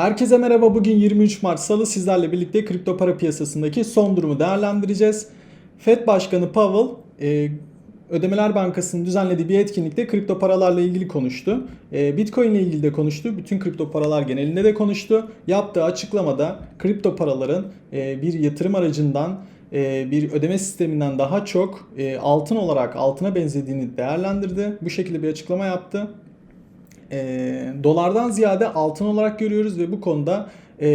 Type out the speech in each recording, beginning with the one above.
Herkese merhaba. Bugün 23 Mart Salı sizlerle birlikte kripto para piyasasındaki son durumu değerlendireceğiz. Fed Başkanı Powell e, Ödemeler Bankası'nın düzenlediği bir etkinlikte kripto paralarla ilgili konuştu. E, Bitcoin ile ilgili de konuştu. Bütün kripto paralar genelinde de konuştu. Yaptığı açıklamada kripto paraların e, bir yatırım aracından e, bir ödeme sisteminden daha çok e, altın olarak altına benzediğini değerlendirdi. Bu şekilde bir açıklama yaptı e, dolardan ziyade altın olarak görüyoruz ve bu konuda e,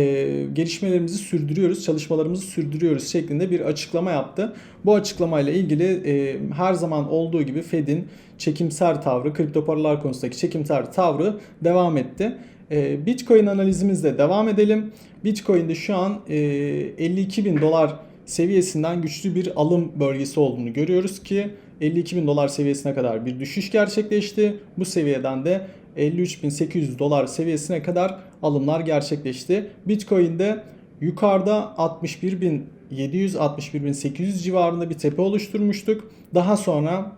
gelişmelerimizi sürdürüyoruz, çalışmalarımızı sürdürüyoruz şeklinde bir açıklama yaptı. Bu açıklamayla ilgili e, her zaman olduğu gibi Fed'in çekimser tavrı, kripto paralar konusundaki çekimser tavrı devam etti. E, Bitcoin analizimizle devam edelim. Bitcoin'de şu an e, 52 bin dolar seviyesinden güçlü bir alım bölgesi olduğunu görüyoruz ki 52 bin dolar seviyesine kadar bir düşüş gerçekleşti. Bu seviyeden de 53.800 dolar seviyesine kadar alımlar gerçekleşti. Bitcoin'de yukarıda 61.700-61.800 civarında bir tepe oluşturmuştuk. Daha sonra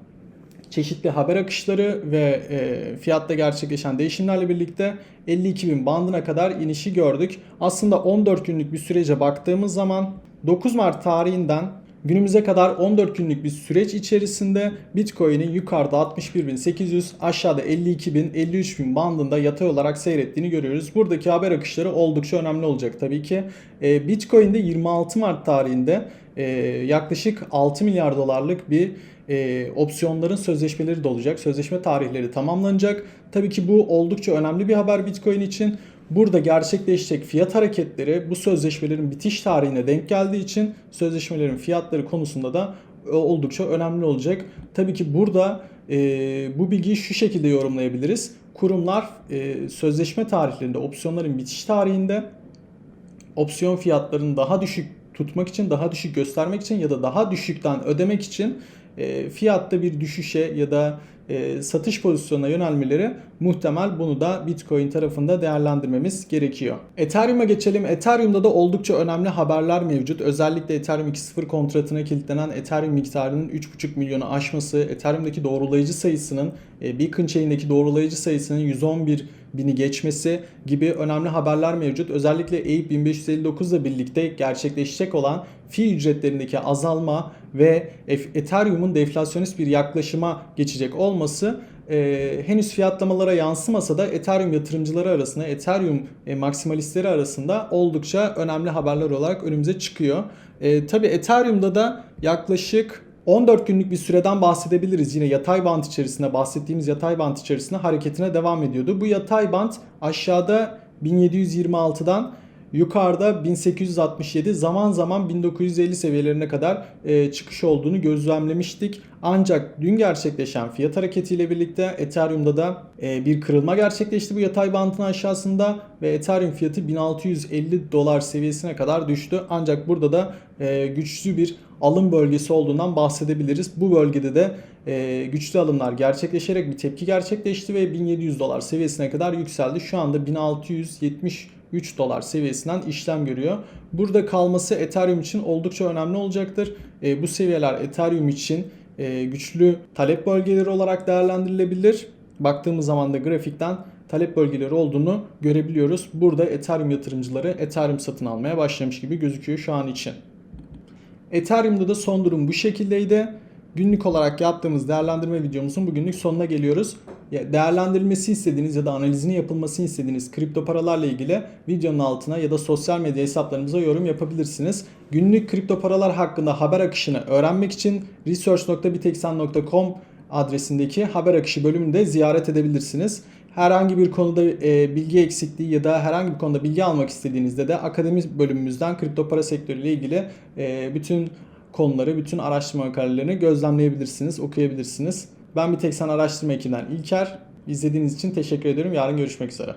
çeşitli haber akışları ve e, fiyatta gerçekleşen değişimlerle birlikte 52.000 bandına kadar inişi gördük. Aslında 14 günlük bir sürece baktığımız zaman 9 Mart tarihinden Günümüze kadar 14 günlük bir süreç içerisinde Bitcoin'in yukarıda 61.800 aşağıda 52.000 53.000 bandında yatay olarak seyrettiğini görüyoruz. Buradaki haber akışları oldukça önemli olacak tabii ki. E, Bitcoin'de 26 Mart tarihinde e, yaklaşık 6 milyar dolarlık bir e, opsiyonların sözleşmeleri de olacak. Sözleşme tarihleri tamamlanacak. Tabii ki bu oldukça önemli bir haber Bitcoin için. Burada gerçekleşecek fiyat hareketleri bu sözleşmelerin bitiş tarihine denk geldiği için sözleşmelerin fiyatları konusunda da oldukça önemli olacak. Tabii ki burada e, bu bilgiyi şu şekilde yorumlayabiliriz. Kurumlar e, sözleşme tarihlerinde, opsiyonların bitiş tarihinde opsiyon fiyatlarını daha düşük tutmak için, daha düşük göstermek için ya da daha düşükten ödemek için e, fiyatta bir düşüşe ya da e, satış pozisyonuna yönelmeleri muhtemel. Bunu da Bitcoin tarafında değerlendirmemiz gerekiyor. Ethereum'a geçelim. Ethereum'da da oldukça önemli haberler mevcut. Özellikle Ethereum 2.0 kontratına kilitlenen Ethereum miktarının 3.5 milyonu aşması, Ethereum'daki doğrulayıcı sayısının e, Beacon Chain'deki doğrulayıcı sayısının 111 bini geçmesi gibi önemli haberler mevcut. Özellikle EIP 1559 ile birlikte gerçekleşecek olan fi ücretlerindeki azalma ve Ethereum'un deflasyonist bir yaklaşıma geçecek olması e, henüz fiyatlamalara yansımasa da Ethereum yatırımcıları arasında, Ethereum e, maksimalistleri arasında oldukça önemli haberler olarak önümüze çıkıyor. E, Tabi Ethereum'da da yaklaşık 14 günlük bir süreden bahsedebiliriz. Yine yatay bant içerisinde bahsettiğimiz yatay bant içerisinde hareketine devam ediyordu. Bu yatay bant aşağıda 1726'dan yukarıda 1867 zaman zaman 1950 seviyelerine kadar e, çıkış olduğunu gözlemlemiştik. Ancak dün gerçekleşen fiyat hareketiyle birlikte Ethereum'da da e, bir kırılma gerçekleşti bu yatay bantın aşağısında ve Ethereum fiyatı 1650 dolar seviyesine kadar düştü. Ancak burada da e, güçlü bir alım bölgesi olduğundan bahsedebiliriz. Bu bölgede de e, güçlü alımlar gerçekleşerek bir tepki gerçekleşti ve 1700 dolar seviyesine kadar yükseldi. Şu anda 1670 3 dolar seviyesinden işlem görüyor. Burada kalması Ethereum için oldukça önemli olacaktır. E, bu seviyeler Ethereum için e, güçlü talep bölgeleri olarak değerlendirilebilir. Baktığımız zaman da grafikten talep bölgeleri olduğunu görebiliyoruz. Burada Ethereum yatırımcıları Ethereum satın almaya başlamış gibi gözüküyor şu an için. Ethereum'da da son durum bu şekildeydi. Günlük olarak yaptığımız değerlendirme videomuzun bugünlük sonuna geliyoruz. Değerlendirilmesi istediğiniz ya da analizini yapılmasını istediğiniz kripto paralarla ilgili videonun altına ya da sosyal medya hesaplarımıza yorum yapabilirsiniz. Günlük kripto paralar hakkında haber akışını öğrenmek için research.bitexen.com adresindeki haber akışı bölümünü de ziyaret edebilirsiniz. Herhangi bir konuda e, bilgi eksikliği ya da herhangi bir konuda bilgi almak istediğinizde de akademi bölümümüzden kripto para sektörüyle ilgili e, bütün konuları, bütün araştırma makalelerini gözlemleyebilirsiniz, okuyabilirsiniz. Ben bir tek sen araştırma ekibinden İlker. İzlediğiniz için teşekkür ederim. Yarın görüşmek üzere.